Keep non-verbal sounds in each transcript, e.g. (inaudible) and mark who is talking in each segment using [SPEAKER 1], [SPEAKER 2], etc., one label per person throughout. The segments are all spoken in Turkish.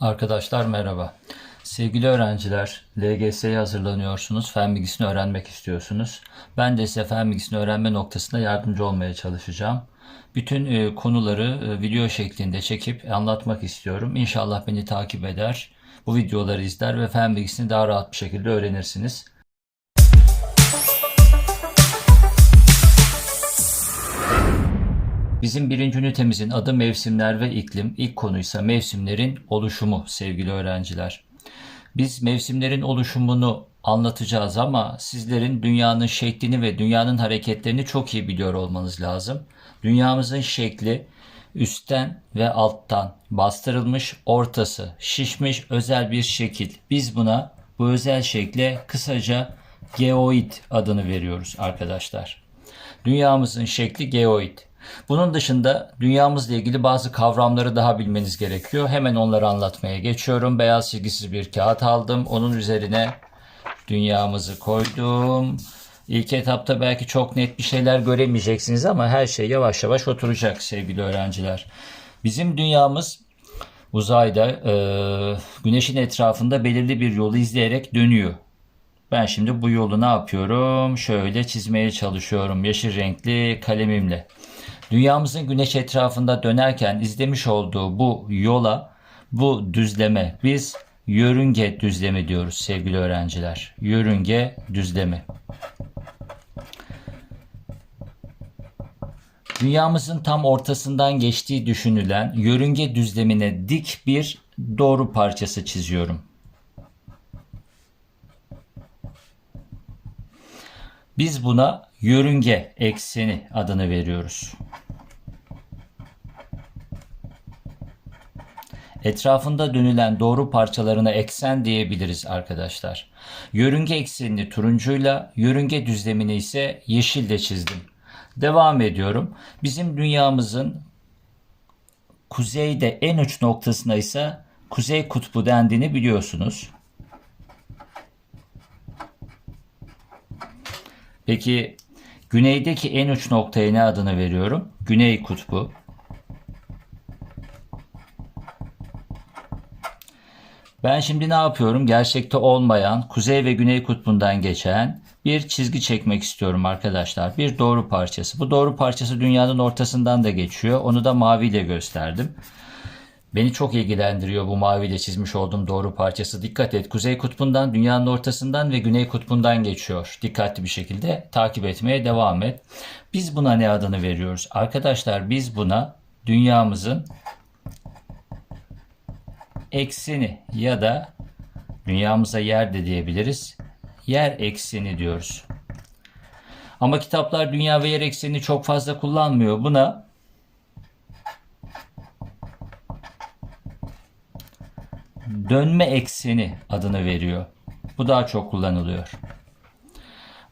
[SPEAKER 1] Arkadaşlar merhaba. Sevgili öğrenciler, LGS'ye hazırlanıyorsunuz, fen bilgisini öğrenmek istiyorsunuz. Ben de size fen bilgisini öğrenme noktasında yardımcı olmaya çalışacağım. Bütün e, konuları e, video şeklinde çekip anlatmak istiyorum. İnşallah beni takip eder, bu videoları izler ve fen bilgisini daha rahat bir şekilde öğrenirsiniz. Bizim birinci ünitemizin adı mevsimler ve iklim. İlk konuysa mevsimlerin oluşumu sevgili öğrenciler. Biz mevsimlerin oluşumunu anlatacağız ama sizlerin dünyanın şeklini ve dünyanın hareketlerini çok iyi biliyor olmanız lazım. Dünyamızın şekli üstten ve alttan bastırılmış, ortası şişmiş özel bir şekil. Biz buna bu özel şekle kısaca geoid adını veriyoruz arkadaşlar. Dünyamızın şekli geoid. Bunun dışında dünyamızla ilgili bazı kavramları daha bilmeniz gerekiyor. Hemen onları anlatmaya geçiyorum. Beyaz çizgisiz bir kağıt aldım. Onun üzerine dünyamızı koydum. İlk etapta belki çok net bir şeyler göremeyeceksiniz ama her şey yavaş yavaş oturacak sevgili öğrenciler. Bizim dünyamız uzayda e, güneşin etrafında belirli bir yolu izleyerek dönüyor. Ben şimdi bu yolu ne yapıyorum? Şöyle çizmeye çalışıyorum yeşil renkli kalemimle. Dünyamızın güneş etrafında dönerken izlemiş olduğu bu yola, bu düzleme biz yörünge düzlemi diyoruz sevgili öğrenciler. Yörünge düzlemi. Dünyamızın tam ortasından geçtiği düşünülen yörünge düzlemine dik bir doğru parçası çiziyorum. Biz buna yörünge ekseni adını veriyoruz. Etrafında dönülen doğru parçalarına eksen diyebiliriz arkadaşlar. Yörünge eksenini turuncuyla, yörünge düzlemini ise yeşille çizdim. Devam ediyorum. Bizim dünyamızın kuzeyde en uç noktasına ise kuzey kutbu dendiğini biliyorsunuz. Peki güneydeki en uç noktaya ne adını veriyorum? Güney kutbu. Ben şimdi ne yapıyorum? Gerçekte olmayan kuzey ve güney kutbundan geçen bir çizgi çekmek istiyorum arkadaşlar. Bir doğru parçası. Bu doğru parçası dünyanın ortasından da geçiyor. Onu da maviyle gösterdim. Beni çok ilgilendiriyor bu maviyle çizmiş olduğum doğru parçası. Dikkat et. Kuzey kutbundan, dünyanın ortasından ve güney kutbundan geçiyor. Dikkatli bir şekilde takip etmeye devam et. Biz buna ne adını veriyoruz? Arkadaşlar biz buna dünyamızın ekseni ya da dünyamıza yer de diyebiliriz. Yer ekseni diyoruz. Ama kitaplar dünya ve yer eksenini çok fazla kullanmıyor. Buna dönme ekseni adını veriyor. Bu daha çok kullanılıyor.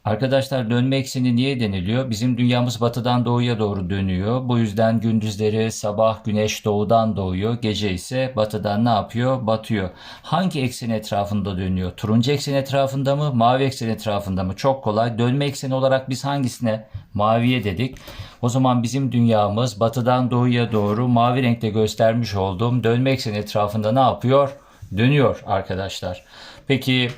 [SPEAKER 1] Arkadaşlar dönme ekseni niye deniliyor? Bizim dünyamız batıdan doğuya doğru dönüyor. Bu yüzden gündüzleri sabah güneş doğudan doğuyor. Gece ise batıdan ne yapıyor? Batıyor. Hangi eksen etrafında dönüyor? Turuncu eksen etrafında mı? Mavi eksen etrafında mı? Çok kolay. Dönme ekseni olarak biz hangisine? Maviye dedik. O zaman bizim dünyamız batıdan doğuya doğru mavi renkte göstermiş olduğum dönme eksen etrafında ne yapıyor? Dönüyor arkadaşlar. Peki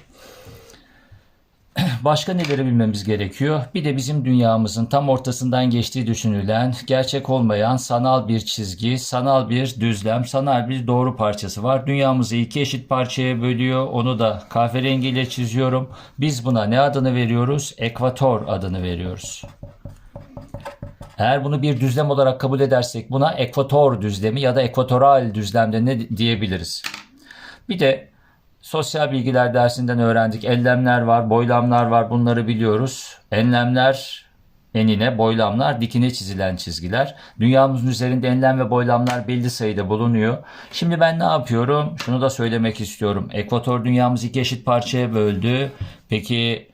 [SPEAKER 1] (clears throat) Başka neleri bilmemiz gerekiyor? Bir de bizim dünyamızın tam ortasından geçtiği düşünülen, gerçek olmayan sanal bir çizgi, sanal bir düzlem, sanal bir doğru parçası var. Dünyamızı iki eşit parçaya bölüyor. Onu da kahverengiyle çiziyorum. Biz buna ne adını veriyoruz? Ekvator adını veriyoruz. Eğer bunu bir düzlem olarak kabul edersek buna ekvator düzlemi ya da ekvatoral düzlemde ne diyebiliriz? Bir de Sosyal bilgiler dersinden öğrendik. Ellemler var, boylamlar var. Bunları biliyoruz. Enlemler enine, boylamlar dikine çizilen çizgiler. Dünyamızın üzerinde enlem ve boylamlar belli sayıda bulunuyor. Şimdi ben ne yapıyorum? Şunu da söylemek istiyorum. Ekvator dünyamızı iki eşit parçaya böldü. Peki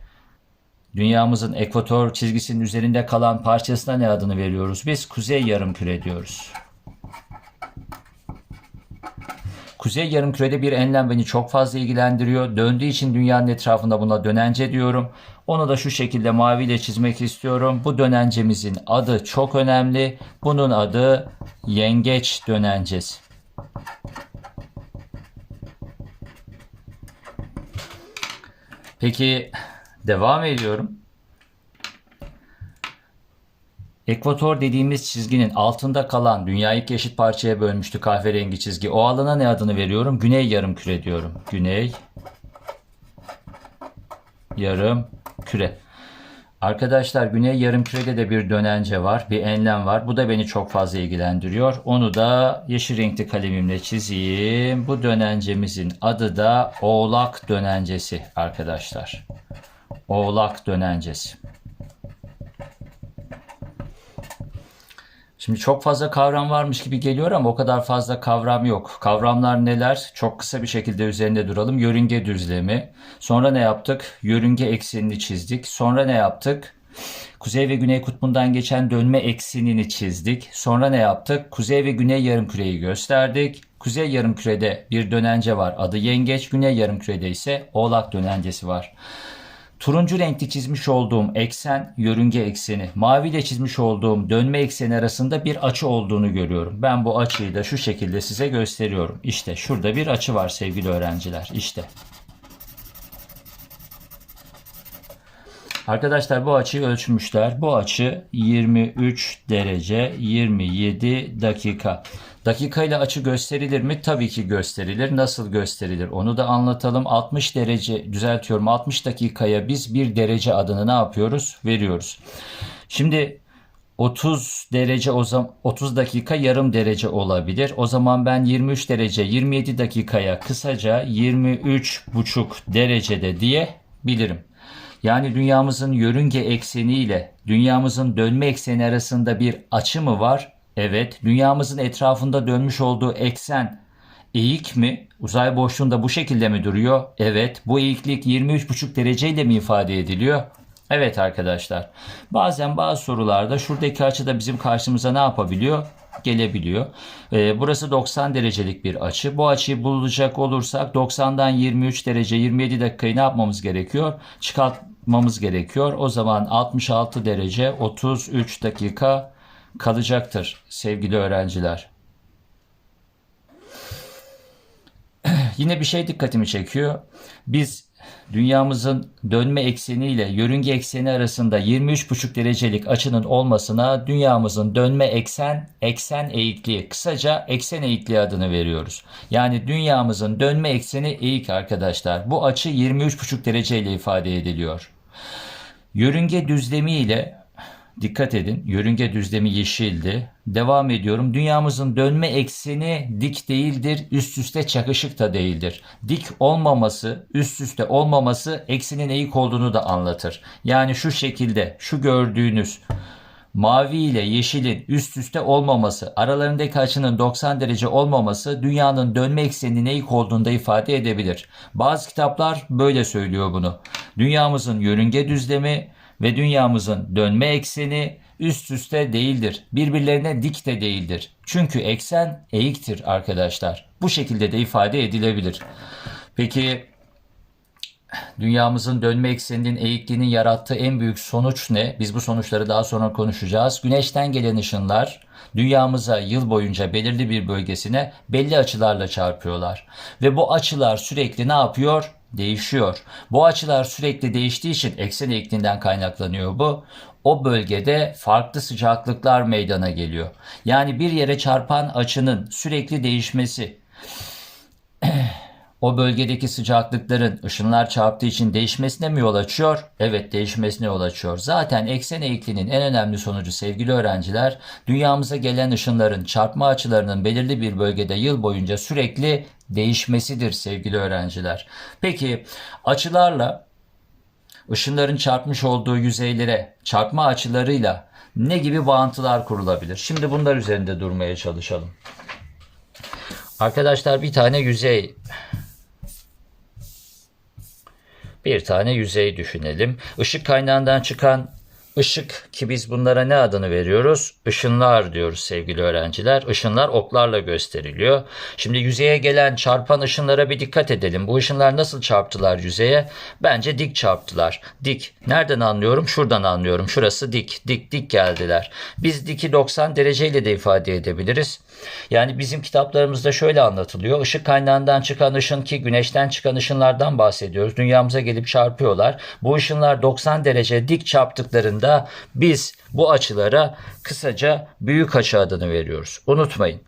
[SPEAKER 1] dünyamızın ekvator çizgisinin üzerinde kalan parçasına ne adını veriyoruz? Biz kuzey yarımküre diyoruz. Kuzey yarımkürede bir enlem beni çok fazla ilgilendiriyor. Döndüğü için dünyanın etrafında buna dönence diyorum. Onu da şu şekilde maviyle çizmek istiyorum. Bu dönencemizin adı çok önemli. Bunun adı yengeç dönencesi. Peki devam ediyorum. Ekvator dediğimiz çizginin altında kalan dünyayı iki eşit parçaya bölmüştü kahverengi çizgi. O alana ne adını veriyorum? Güney yarım küre diyorum. Güney yarım küre. Arkadaşlar güney yarım kürede de bir dönence var, bir enlem var. Bu da beni çok fazla ilgilendiriyor. Onu da yeşil renkli kalemimle çizeyim. Bu dönencemizin adı da oğlak dönencesi arkadaşlar. Oğlak dönencesi. Şimdi çok fazla kavram varmış gibi geliyor ama o kadar fazla kavram yok. Kavramlar neler? Çok kısa bir şekilde üzerinde duralım. Yörünge düzlemi. Sonra ne yaptık? Yörünge eksenini çizdik. Sonra ne yaptık? Kuzey ve güney kutbundan geçen dönme eksenini çizdik. Sonra ne yaptık? Kuzey ve güney yarımküreyi gösterdik. Kuzey yarımkürede bir dönence var. Adı yengeç. Güney yarımkürede ise oğlak dönencesi var. Turuncu renkli çizmiş olduğum eksen yörünge ekseni, maviyle çizmiş olduğum dönme ekseni arasında bir açı olduğunu görüyorum. Ben bu açıyı da şu şekilde size gösteriyorum. İşte şurada bir açı var sevgili öğrenciler. İşte. Arkadaşlar bu açıyı ölçmüşler. Bu açı 23 derece 27 dakika. Dakika ile açı gösterilir mi? Tabii ki gösterilir. Nasıl gösterilir? Onu da anlatalım. 60 derece düzeltiyorum. 60 dakikaya biz bir derece adını ne yapıyoruz? Veriyoruz. Şimdi 30 derece o zaman 30 dakika yarım derece olabilir. O zaman ben 23 derece 27 dakikaya kısaca 23 buçuk derecede diye bilirim. Yani dünyamızın yörünge ekseni dünyamızın dönme ekseni arasında bir açı mı var? Evet. Dünyamızın etrafında dönmüş olduğu eksen eğik mi? Uzay boşluğunda bu şekilde mi duruyor? Evet. Bu eğiklik 23,5 dereceyle mi ifade ediliyor? Evet arkadaşlar. Bazen bazı sorularda şuradaki açı da bizim karşımıza ne yapabiliyor? Gelebiliyor. Ee, burası 90 derecelik bir açı. Bu açıyı bulacak olursak 90'dan 23 derece 27 dakikayı ne yapmamız gerekiyor? Çıkartmamız gerekiyor. O zaman 66 derece 33 dakika kalacaktır sevgili öğrenciler. (clears throat) Yine bir şey dikkatimi çekiyor. Biz dünyamızın dönme ekseni ile yörünge ekseni arasında 23,5 derecelik açının olmasına dünyamızın dönme eksen eksen eğikliği kısaca eksen eğikliği adını veriyoruz. Yani dünyamızın dönme ekseni eğik arkadaşlar. Bu açı 23,5 derece ile ifade ediliyor. Yörünge düzlemi ile Dikkat edin yörünge düzlemi yeşildi. Devam ediyorum. Dünyamızın dönme ekseni dik değildir, üst üste çakışık da değildir. Dik olmaması, üst üste olmaması eksinin eğik olduğunu da anlatır. Yani şu şekilde şu gördüğünüz mavi ile yeşilin üst üste olmaması, aralarındaki açının 90 derece olmaması dünyanın dönme ekseninin eğik olduğunu da ifade edebilir. Bazı kitaplar böyle söylüyor bunu. Dünyamızın yörünge düzlemi ve dünyamızın dönme ekseni üst üste değildir. Birbirlerine dik de değildir. Çünkü eksen eğiktir arkadaşlar. Bu şekilde de ifade edilebilir. Peki dünyamızın dönme ekseninin eğikliğinin yarattığı en büyük sonuç ne? Biz bu sonuçları daha sonra konuşacağız. Güneşten gelen ışınlar dünyamıza yıl boyunca belirli bir bölgesine belli açılarla çarpıyorlar. Ve bu açılar sürekli ne yapıyor? Değişiyor. Bu açılar sürekli değiştiği için eksen eğikliğinden kaynaklanıyor bu. O bölgede farklı sıcaklıklar meydana geliyor. Yani bir yere çarpan açının sürekli değişmesi (clears throat) o bölgedeki sıcaklıkların ışınlar çarptığı için değişmesine mi yol açıyor? Evet değişmesine yol açıyor. Zaten eksen eğikliğinin en önemli sonucu sevgili öğrenciler dünyamıza gelen ışınların çarpma açılarının belirli bir bölgede yıl boyunca sürekli değişmesidir sevgili öğrenciler. Peki açılarla ışınların çarpmış olduğu yüzeylere çarpma açılarıyla ne gibi bağıntılar kurulabilir? Şimdi bunlar üzerinde durmaya çalışalım. Arkadaşlar bir tane yüzey bir tane yüzey düşünelim. Işık kaynağından çıkan ışık ki biz bunlara ne adını veriyoruz? Işınlar diyoruz sevgili öğrenciler. Işınlar oklarla gösteriliyor. Şimdi yüzeye gelen çarpan ışınlara bir dikkat edelim. Bu ışınlar nasıl çarptılar yüzeye? Bence dik çarptılar. Dik. Nereden anlıyorum? Şuradan anlıyorum. Şurası dik. Dik dik geldiler. Biz diki 90 dereceyle de ifade edebiliriz. Yani bizim kitaplarımızda şöyle anlatılıyor. Işık kaynağından çıkan ışın ki güneşten çıkan ışınlardan bahsediyoruz. Dünyamıza gelip çarpıyorlar. Bu ışınlar 90 derece dik çarptıklarında biz bu açılara kısaca büyük açı adını veriyoruz. Unutmayın.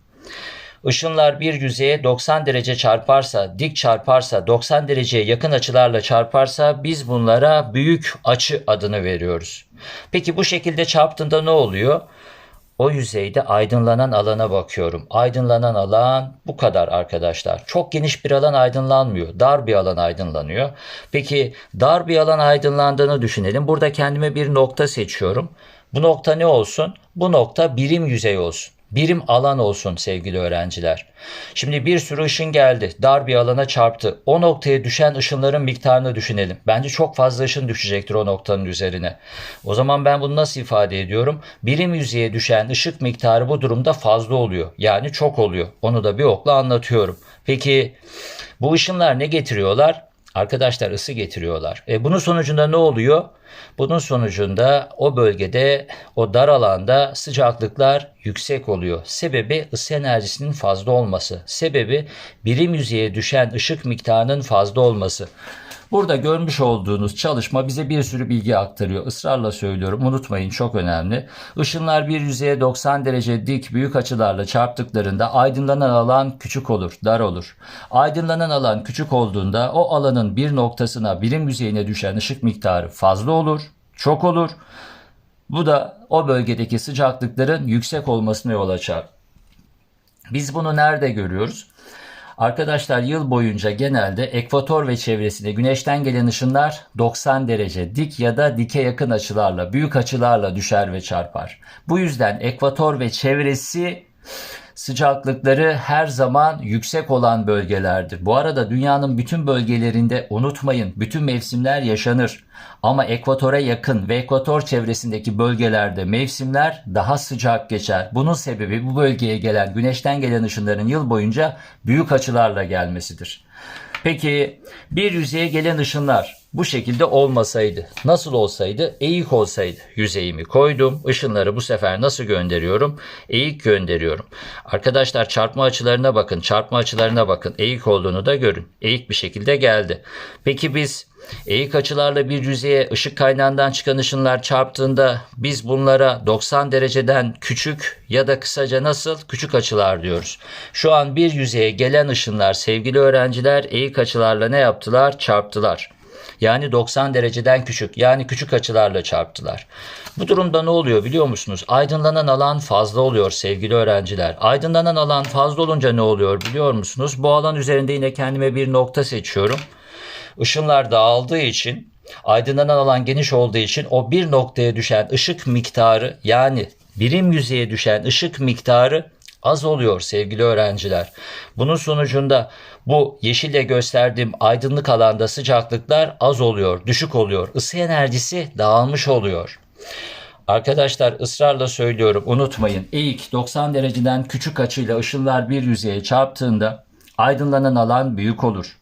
[SPEAKER 1] Işınlar bir yüzeye 90 derece çarparsa, dik çarparsa, 90 dereceye yakın açılarla çarparsa biz bunlara büyük açı adını veriyoruz. Peki bu şekilde çarptığında ne oluyor? O yüzeyde aydınlanan alana bakıyorum. Aydınlanan alan bu kadar arkadaşlar. Çok geniş bir alan aydınlanmıyor. Dar bir alan aydınlanıyor. Peki dar bir alan aydınlandığını düşünelim. Burada kendime bir nokta seçiyorum. Bu nokta ne olsun? Bu nokta birim yüzey olsun. Birim alan olsun sevgili öğrenciler. Şimdi bir sürü ışın geldi. Dar bir alana çarptı. O noktaya düşen ışınların miktarını düşünelim. Bence çok fazla ışın düşecektir o noktanın üzerine. O zaman ben bunu nasıl ifade ediyorum? Birim yüzeye düşen ışık miktarı bu durumda fazla oluyor. Yani çok oluyor. Onu da bir okla anlatıyorum. Peki bu ışınlar ne getiriyorlar? Arkadaşlar ısı getiriyorlar. E bunun sonucunda ne oluyor? Bunun sonucunda o bölgede, o dar alanda sıcaklıklar yüksek oluyor. Sebebi ısı enerjisinin fazla olması. Sebebi birim yüzeye düşen ışık miktarının fazla olması. Burada görmüş olduğunuz çalışma bize bir sürü bilgi aktarıyor. Israrla söylüyorum unutmayın çok önemli. Işınlar bir yüzeye 90 derece dik büyük açılarla çarptıklarında aydınlanan alan küçük olur, dar olur. Aydınlanan alan küçük olduğunda o alanın bir noktasına birim yüzeyine düşen ışık miktarı fazla olur, çok olur. Bu da o bölgedeki sıcaklıkların yüksek olmasına yol açar. Biz bunu nerede görüyoruz? Arkadaşlar yıl boyunca genelde ekvator ve çevresinde güneşten gelen ışınlar 90 derece dik ya da dike yakın açılarla, büyük açılarla düşer ve çarpar. Bu yüzden ekvator ve çevresi sıcaklıkları her zaman yüksek olan bölgelerdir. Bu arada dünyanın bütün bölgelerinde unutmayın bütün mevsimler yaşanır. Ama ekvatora yakın ve ekvator çevresindeki bölgelerde mevsimler daha sıcak geçer. Bunun sebebi bu bölgeye gelen güneşten gelen ışınların yıl boyunca büyük açılarla gelmesidir. Peki bir yüzeye gelen ışınlar bu şekilde olmasaydı, nasıl olsaydı? Eğik olsaydı. Yüzeyimi koydum. Işınları bu sefer nasıl gönderiyorum? Eğik gönderiyorum. Arkadaşlar çarpma açılarına bakın. Çarpma açılarına bakın. Eğik olduğunu da görün. Eğik bir şekilde geldi. Peki biz eğik açılarla bir yüzeye ışık kaynağından çıkan ışınlar çarptığında biz bunlara 90 dereceden küçük ya da kısaca nasıl küçük açılar diyoruz. Şu an bir yüzeye gelen ışınlar sevgili öğrenciler eğik açılarla ne yaptılar? Çarptılar. Yani 90 dereceden küçük yani küçük açılarla çarptılar. Bu durumda ne oluyor biliyor musunuz? Aydınlanan alan fazla oluyor sevgili öğrenciler. Aydınlanan alan fazla olunca ne oluyor biliyor musunuz? Bu alan üzerinde yine kendime bir nokta seçiyorum. Işınlar dağıldığı için aydınlanan alan geniş olduğu için o bir noktaya düşen ışık miktarı yani birim yüzeye düşen ışık miktarı az oluyor sevgili öğrenciler. Bunun sonucunda bu yeşille gösterdiğim aydınlık alanda sıcaklıklar az oluyor, düşük oluyor. Isı enerjisi dağılmış oluyor. Arkadaşlar ısrarla söylüyorum unutmayın. Eğik 90 dereceden küçük açıyla ışınlar bir yüzeye çarptığında aydınlanan alan büyük olur.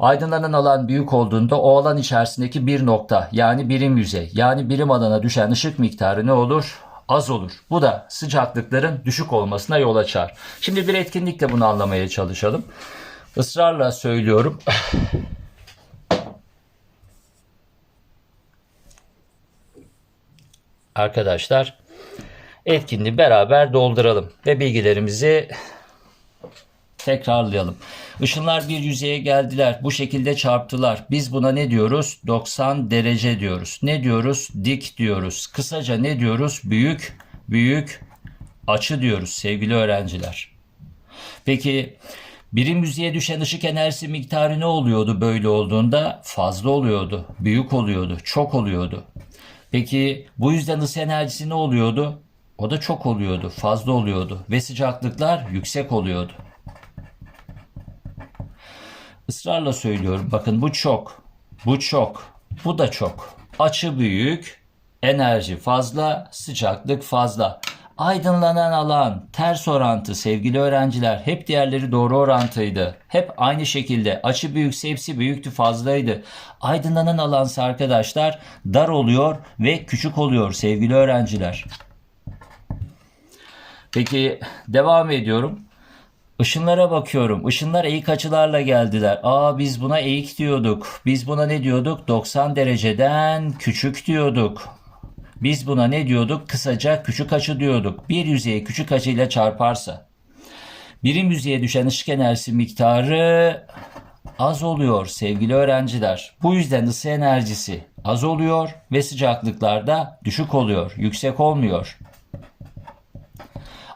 [SPEAKER 1] Aydınlanan alan büyük olduğunda o alan içerisindeki bir nokta yani birim yüzey yani birim alana düşen ışık miktarı ne olur? Az olur. Bu da sıcaklıkların düşük olmasına yol açar. Şimdi bir etkinlikle bunu anlamaya çalışalım. Israrla söylüyorum. (sighs) Arkadaşlar etkinliği beraber dolduralım ve bilgilerimizi tekrarlayalım. Işınlar bir yüzeye geldiler. Bu şekilde çarptılar. Biz buna ne diyoruz? 90 derece diyoruz. Ne diyoruz? Dik diyoruz. Kısaca ne diyoruz? Büyük, büyük açı diyoruz sevgili öğrenciler. Peki birim yüzeye düşen ışık enerjisi miktarı ne oluyordu böyle olduğunda? Fazla oluyordu, büyük oluyordu, çok oluyordu. Peki bu yüzden ısı enerjisi ne oluyordu? O da çok oluyordu, fazla oluyordu ve sıcaklıklar yüksek oluyordu. Israrla söylüyorum. Bakın bu çok. Bu çok. Bu da çok. Açı büyük. Enerji fazla. Sıcaklık fazla. Aydınlanan alan ters orantı sevgili öğrenciler. Hep diğerleri doğru orantıydı. Hep aynı şekilde açı büyükse hepsi büyüktü fazlaydı. Aydınlanan alansa arkadaşlar dar oluyor ve küçük oluyor sevgili öğrenciler. Peki devam ediyorum. Işınlara bakıyorum. Işınlar eğik açılarla geldiler. Aa biz buna eğik diyorduk. Biz buna ne diyorduk? 90 dereceden küçük diyorduk. Biz buna ne diyorduk? Kısaca küçük açı diyorduk. Bir yüzeye küçük açıyla çarparsa birim yüzeye düşen ışık enerjisi miktarı az oluyor sevgili öğrenciler. Bu yüzden ısı enerjisi az oluyor ve sıcaklıklarda düşük oluyor, yüksek olmuyor.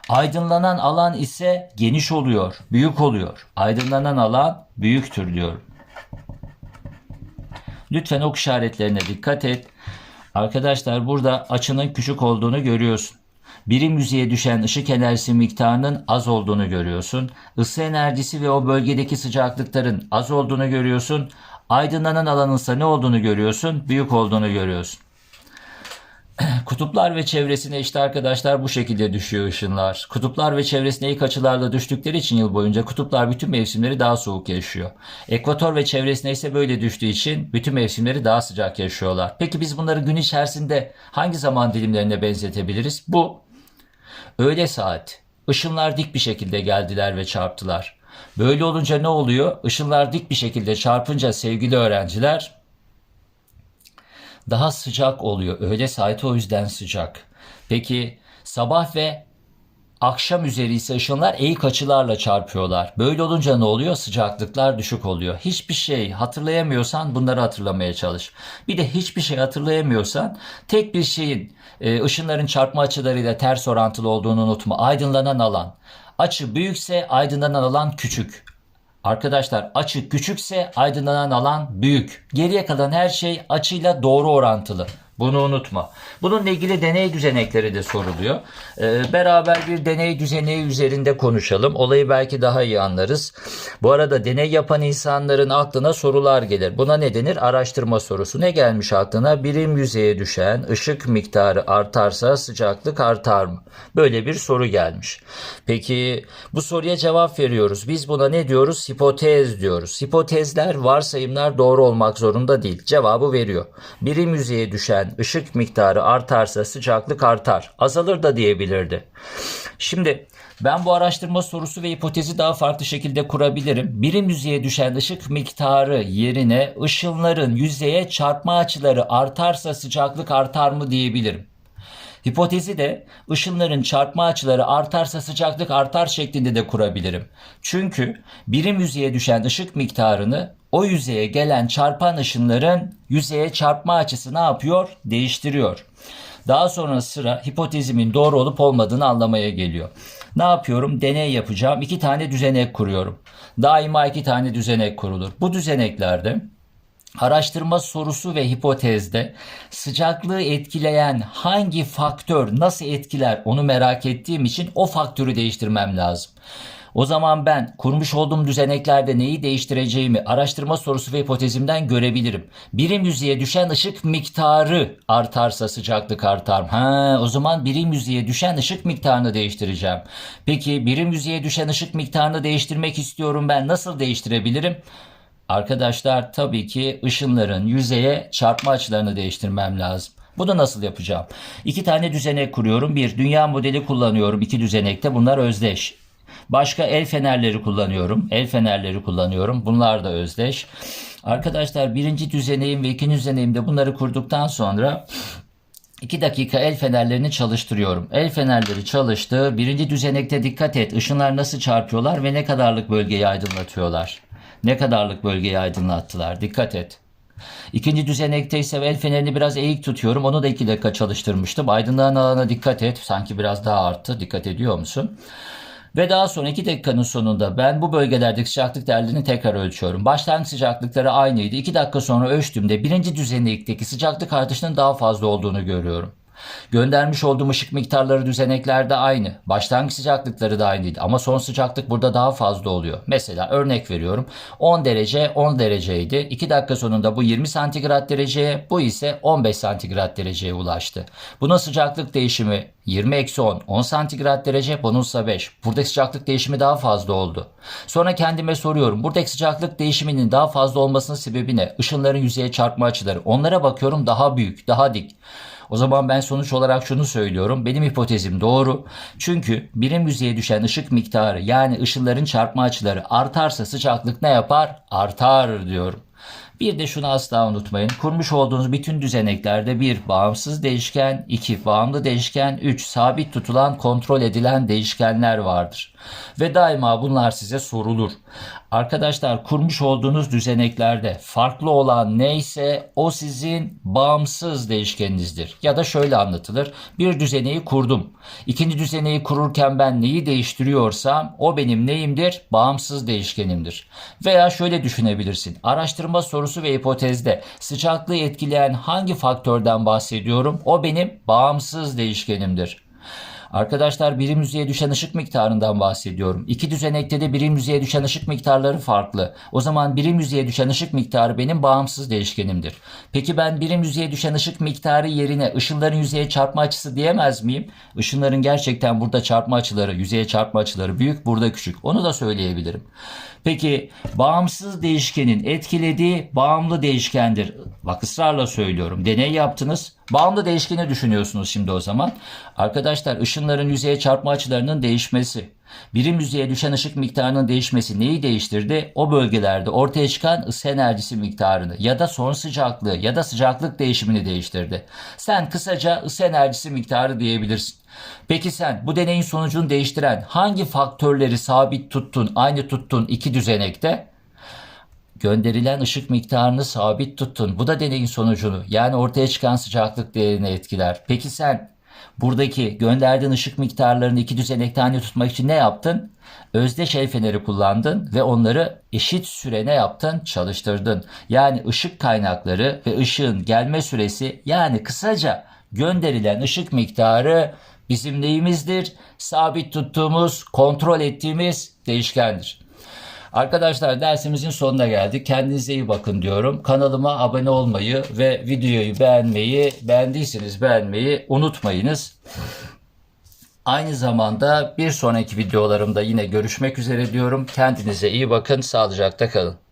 [SPEAKER 1] Aydınlanan alan ise geniş oluyor, büyük oluyor. Aydınlanan alan büyüktür diyorum. Lütfen ok işaretlerine dikkat et. Arkadaşlar burada açının küçük olduğunu görüyorsun. Birim yüzeye düşen ışık enerjisi miktarının az olduğunu görüyorsun. Isı enerjisi ve o bölgedeki sıcaklıkların az olduğunu görüyorsun. Aydınlanan alanın ise ne olduğunu görüyorsun? Büyük olduğunu görüyorsun. (clears throat) Kutuplar ve çevresine işte arkadaşlar bu şekilde düşüyor ışınlar. Kutuplar ve çevresine ilk açılarla düştükleri için yıl boyunca kutuplar bütün mevsimleri daha soğuk yaşıyor. Ekvator ve çevresine ise böyle düştüğü için bütün mevsimleri daha sıcak yaşıyorlar. Peki biz bunları gün içerisinde hangi zaman dilimlerine benzetebiliriz? Bu öğle saat. Işınlar dik bir şekilde geldiler ve çarptılar. Böyle olunca ne oluyor? Işınlar dik bir şekilde çarpınca sevgili öğrenciler daha sıcak oluyor. Öğle saati o yüzden sıcak. Peki sabah ve akşam üzeri ise ışınlar eğik açılarla çarpıyorlar. Böyle olunca ne oluyor? Sıcaklıklar düşük oluyor. Hiçbir şey hatırlayamıyorsan bunları hatırlamaya çalış. Bir de hiçbir şey hatırlayamıyorsan tek bir şeyin e, ışınların çarpma açılarıyla ters orantılı olduğunu unutma. Aydınlanan alan. Açı büyükse aydınlanan alan küçük. Arkadaşlar açı küçükse aydınlanan alan büyük. Geriye kalan her şey açıyla doğru orantılı. Bunu unutma. Bununla ilgili deney düzenekleri de soruluyor. Ee, beraber bir deney düzeneği üzerinde konuşalım. Olayı belki daha iyi anlarız. Bu arada deney yapan insanların aklına sorular gelir. Buna ne denir? Araştırma sorusu. Ne gelmiş aklına? Birim yüzeye düşen ışık miktarı artarsa sıcaklık artar mı? Böyle bir soru gelmiş. Peki bu soruya cevap veriyoruz. Biz buna ne diyoruz? Hipotez diyoruz. Hipotezler, varsayımlar doğru olmak zorunda değil. Cevabı veriyor. Birim yüzeye düşen ışık miktarı artarsa sıcaklık artar. Azalır da diyebilirdi. Şimdi ben bu araştırma sorusu ve hipotezi daha farklı şekilde kurabilirim. Birim yüzeye düşen ışık miktarı yerine ışınların yüzeye çarpma açıları artarsa sıcaklık artar mı diyebilirim. Hipotezi de ışınların çarpma açıları artarsa sıcaklık artar şeklinde de kurabilirim. Çünkü birim yüzeye düşen ışık miktarını o yüzeye gelen çarpan ışınların yüzeye çarpma açısı ne yapıyor? Değiştiriyor. Daha sonra sıra hipotezimin doğru olup olmadığını anlamaya geliyor. Ne yapıyorum? Deney yapacağım. İki tane düzenek kuruyorum. Daima iki tane düzenek kurulur. Bu düzeneklerde araştırma sorusu ve hipotezde sıcaklığı etkileyen hangi faktör nasıl etkiler onu merak ettiğim için o faktörü değiştirmem lazım. O zaman ben kurmuş olduğum düzeneklerde neyi değiştireceğimi araştırma sorusu ve hipotezimden görebilirim. Birim yüzeye düşen ışık miktarı artarsa sıcaklık artar. Ha, o zaman birim yüzeye düşen ışık miktarını değiştireceğim. Peki birim yüzeye düşen ışık miktarını değiştirmek istiyorum ben nasıl değiştirebilirim? Arkadaşlar tabii ki ışınların yüzeye çarpma açılarını değiştirmem lazım. Bunu nasıl yapacağım? İki tane düzenek kuruyorum. Bir, dünya modeli kullanıyorum. İki düzenekte bunlar özdeş. Başka el fenerleri kullanıyorum. El fenerleri kullanıyorum. Bunlar da özdeş. Arkadaşlar birinci düzeneğim ve ikinci düzeneğimde bunları kurduktan sonra 2 dakika el fenerlerini çalıştırıyorum. El fenerleri çalıştı. Birinci düzenekte dikkat et. Işınlar nasıl çarpıyorlar ve ne kadarlık bölgeyi aydınlatıyorlar. Ne kadarlık bölgeyi aydınlattılar. Dikkat et. İkinci düzenekte ise el fenerini biraz eğik tutuyorum. Onu da 2 dakika çalıştırmıştım. Aydınlanan alana dikkat et. Sanki biraz daha arttı. Dikkat ediyor musun? Ve daha sonra 2 dakikanın sonunda ben bu bölgelerdeki sıcaklık değerlerini tekrar ölçüyorum. Başlangıç sıcaklıkları aynıydı. 2 dakika sonra ölçtüğümde birinci düzenlikteki sıcaklık artışının daha fazla olduğunu görüyorum. Göndermiş olduğum ışık miktarları düzeneklerde aynı. Başlangıç sıcaklıkları da aynıydı ama son sıcaklık burada daha fazla oluyor. Mesela örnek veriyorum 10 derece 10 dereceydi. 2 dakika sonunda bu 20 santigrat dereceye bu ise 15 santigrat dereceye ulaştı. Buna sıcaklık değişimi 20 eksi 10 10 santigrat derece bununsa 5. Buradaki sıcaklık değişimi daha fazla oldu. Sonra kendime soruyorum buradaki sıcaklık değişiminin daha fazla olmasının sebebi ne? Işınların yüzeye çarpma açıları. Onlara bakıyorum daha büyük daha dik. O zaman ben sonuç olarak şunu söylüyorum. Benim hipotezim doğru. Çünkü birim yüzeye düşen ışık miktarı yani ışınların çarpma açıları artarsa sıcaklık ne yapar? Artar diyorum. Bir de şunu asla unutmayın. Kurmuş olduğunuz bütün düzeneklerde bir bağımsız değişken, iki bağımlı değişken, üç sabit tutulan, kontrol edilen değişkenler vardır. Ve daima bunlar size sorulur. Arkadaşlar kurmuş olduğunuz düzeneklerde farklı olan neyse o sizin bağımsız değişkeninizdir. Ya da şöyle anlatılır. Bir düzeneyi kurdum. İkinci düzeneyi kururken ben neyi değiştiriyorsam o benim neyimdir? Bağımsız değişkenimdir. Veya şöyle düşünebilirsin. Araştırma sorusu ve hipotezde sıcaklığı etkileyen hangi faktörden bahsediyorum? O benim bağımsız değişkenimdir. Arkadaşlar birim yüzeye düşen ışık miktarından bahsediyorum. İki düzenekte de birim yüzeye düşen ışık miktarları farklı. O zaman birim yüzeye düşen ışık miktarı benim bağımsız değişkenimdir. Peki ben birim yüzeye düşen ışık miktarı yerine ışınların yüzeye çarpma açısı diyemez miyim? Işınların gerçekten burada çarpma açıları, yüzeye çarpma açıları büyük, burada küçük. Onu da söyleyebilirim. Peki bağımsız değişkenin etkilediği bağımlı değişkendir. Bak ısrarla söylüyorum. Deney yaptınız. Bağımlı değişkeni düşünüyorsunuz şimdi o zaman. Arkadaşlar ışınların yüzeye çarpma açılarının değişmesi. Birim yüzeye düşen ışık miktarının değişmesi neyi değiştirdi? O bölgelerde ortaya çıkan ısı enerjisi miktarını ya da son sıcaklığı ya da sıcaklık değişimini değiştirdi. Sen kısaca ısı enerjisi miktarı diyebilirsin. Peki sen bu deneyin sonucunu değiştiren hangi faktörleri sabit tuttun, aynı tuttun iki düzenekte? Gönderilen ışık miktarını sabit tuttun. Bu da deneyin sonucunu yani ortaya çıkan sıcaklık değerini etkiler. Peki sen buradaki gönderdiğin ışık miktarlarını iki düzenekte aynı tutmak için ne yaptın? Özdeş el feneri kullandın ve onları eşit süre ne yaptın? Çalıştırdın. Yani ışık kaynakları ve ışığın gelme süresi yani kısaca gönderilen ışık miktarı bizim neyimizdir? Sabit tuttuğumuz, kontrol ettiğimiz değişkendir. Arkadaşlar dersimizin sonuna geldik. Kendinize iyi bakın diyorum. Kanalıma abone olmayı ve videoyu beğenmeyi, beğendiyseniz beğenmeyi unutmayınız. Aynı zamanda bir sonraki videolarımda yine görüşmek üzere diyorum. Kendinize iyi bakın, sağlıcakla kalın.